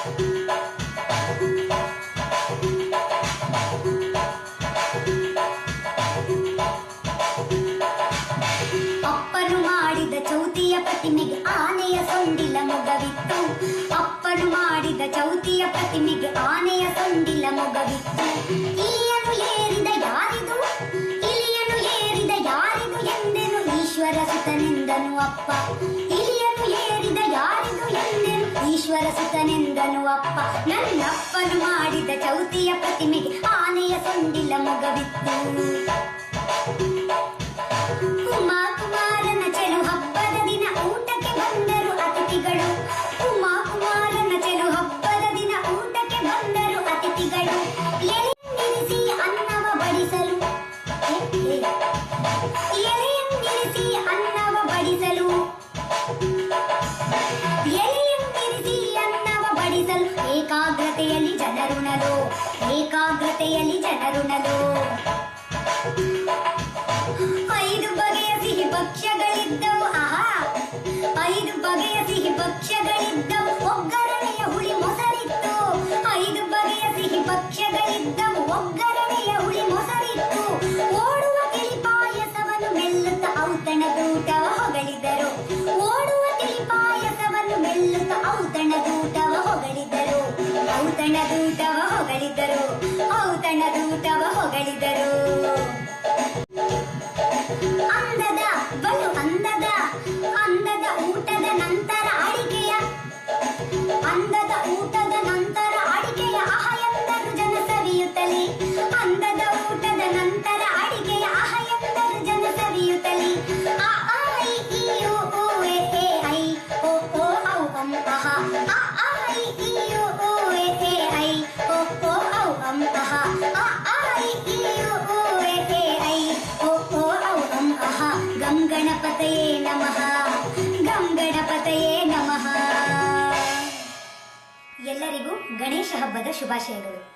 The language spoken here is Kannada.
ಅಪ್ಪನು ಮಾಡಿದ ಚೌತಿಯ ಪ್ರತಿಮೆಗೆ ಆನೆಯ ಸೊಂಡಿಲ ಮೊಗವಿತ್ತು. ಅಪ್ಪನು ಮಾಡಿದ ಚೌತಿಯ ಪ್ರತಿಮೆಗೆ ಆನೆಯ ಸೊಂಡಿಲ ಮೊಗವಿತ್ತು. ಇಲಿಯನ್ನು ಏರಿದ ಯಾರಿದು? ಇಲಿಯನು ಏರಿದ ಯಾರಿದು ಎಂದೆನು ಈಶ್ವರ ಸುತನೆಂದನು ಅಪ್ಪ. ಇಲಿಯನು ಏರಿದ ಯಾರಿದು ಎಂದೆನು ಈಶ್ವರ ಸುತನೆಂದನು ಅಪ್ಪ. ನನ್ನಪ್ಪನು ಮಾಡಿದ ಚೌತಿಯ ಪ್ರತಿಮೆಗೆ ಆನೆಯ ಸೊಂಡಿಲ ಮೊಗವಿತ್ತು. ಉಮಾ ಕುಮಾರನ ಚೆಲು ಹಬ್ಬದ ದಿನ ಊಟಕ್ಕೆ ಬಂದರು ಅತಿಥಿಗಳು. ಉಮಾ ಕುಮಾರನ ಚೆಲು ಹಬ್ಬದ ದಿನ ಊಟಕ್ಕೆ ಬಂದರು ಅತಿಥಿಗಳು. ಎಲೆಯನ್ನಿರಿಸಿ ಅನ್ನವ ಬಡಿಸಲು. ಏಕಾಗ್ರತೆಯಲ್ಲಿ ಜನರುಣಲು ಏಕಾಗ್ರತೆಯಲ್ಲಿ ಜನರುಣಲು ಐದು ಬಗೆಯ ಸಿಹಿ ಭಕ್ಷ್ಯಗಳಿದ್ದವು ಆಹಾ ಐದು ಬಗೆಯ ಸಿಹಿ ಭಕ್ಷ್ಯಗಳಿದ್ದವು ಔತಣದೂಟವ ಹೊಗಳಿದರು. ಅಂದದ ಬಲು ಅಂದದ ಅಂದದ ಊಟದ ನಂತರ ಗಣಪತಯೇ ನಮಃ. ಗಂ ಗಣಪತಯೇ ನಮಃ. ಎಲ್ಲರಿಗೂ ಗಣೇಶ ಹಬ್ಬದ ಶುಭಾಶಯಗಳು.